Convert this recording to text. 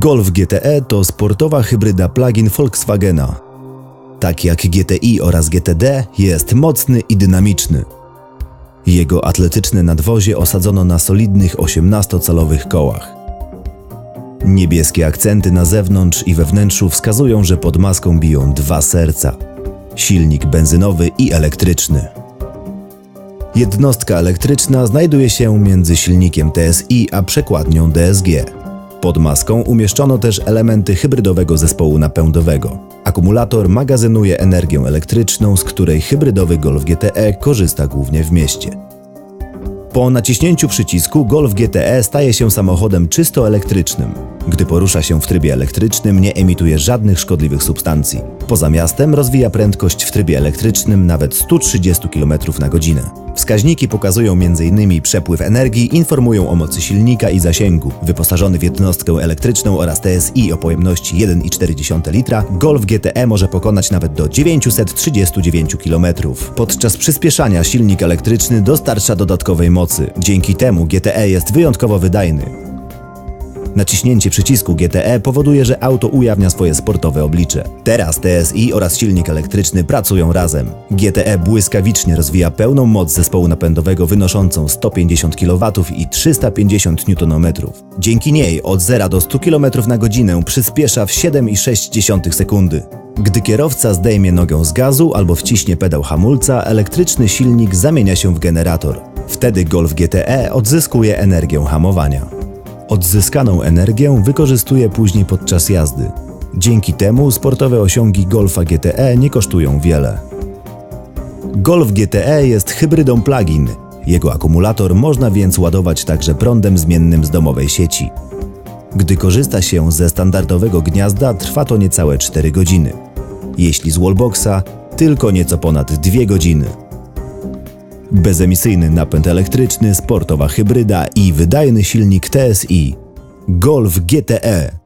Golf GTE to sportowa hybryda plug-in Volkswagena. Tak jak GTI oraz GTD jest mocny i dynamiczny. Jego atletyczne nadwozie osadzono na solidnych 18-calowych kołach. Niebieskie akcenty na zewnątrz i we wskazują, że pod maską biją dwa serca. Silnik benzynowy i elektryczny. Jednostka elektryczna znajduje się między silnikiem TSI a przekładnią DSG. Pod maską umieszczono też elementy hybrydowego zespołu napędowego. Akumulator magazynuje energię elektryczną, z której hybrydowy Golf GTE korzysta głównie w mieście. Po naciśnięciu przycisku Golf GTE staje się samochodem czysto elektrycznym. Gdy porusza się w trybie elektrycznym, nie emituje żadnych szkodliwych substancji. Poza miastem rozwija prędkość w trybie elektrycznym nawet 130 km na godzinę. Wskaźniki pokazują m.in. przepływ energii, informują o mocy silnika i zasięgu. Wyposażony w jednostkę elektryczną oraz TSI o pojemności 1,4 litra, Golf GTE może pokonać nawet do 939 km. Podczas przyspieszania silnik elektryczny dostarcza dodatkowej mocy. Dzięki temu GTE jest wyjątkowo wydajny. Naciśnięcie przycisku GTE powoduje, że auto ujawnia swoje sportowe oblicze. Teraz TSI oraz silnik elektryczny pracują razem. GTE błyskawicznie rozwija pełną moc zespołu napędowego wynoszącą 150 kW i 350 Nm. Dzięki niej od 0 do 100 km na godzinę przyspiesza w 7,6 sekundy. Gdy kierowca zdejmie nogę z gazu albo wciśnie pedał hamulca, elektryczny silnik zamienia się w generator. Wtedy Golf GTE odzyskuje energię hamowania. Odzyskaną energię wykorzystuje później podczas jazdy. Dzięki temu sportowe osiągi Golfa GTE nie kosztują wiele. Golf GTE jest hybrydą plug-in. Jego akumulator można więc ładować także prądem zmiennym z domowej sieci. Gdy korzysta się ze standardowego gniazda, trwa to niecałe 4 godziny. Jeśli z wallboxa, tylko nieco ponad 2 godziny. Bezemisyjny napęd elektryczny, sportowa hybryda i wydajny silnik TSI. Golf GTE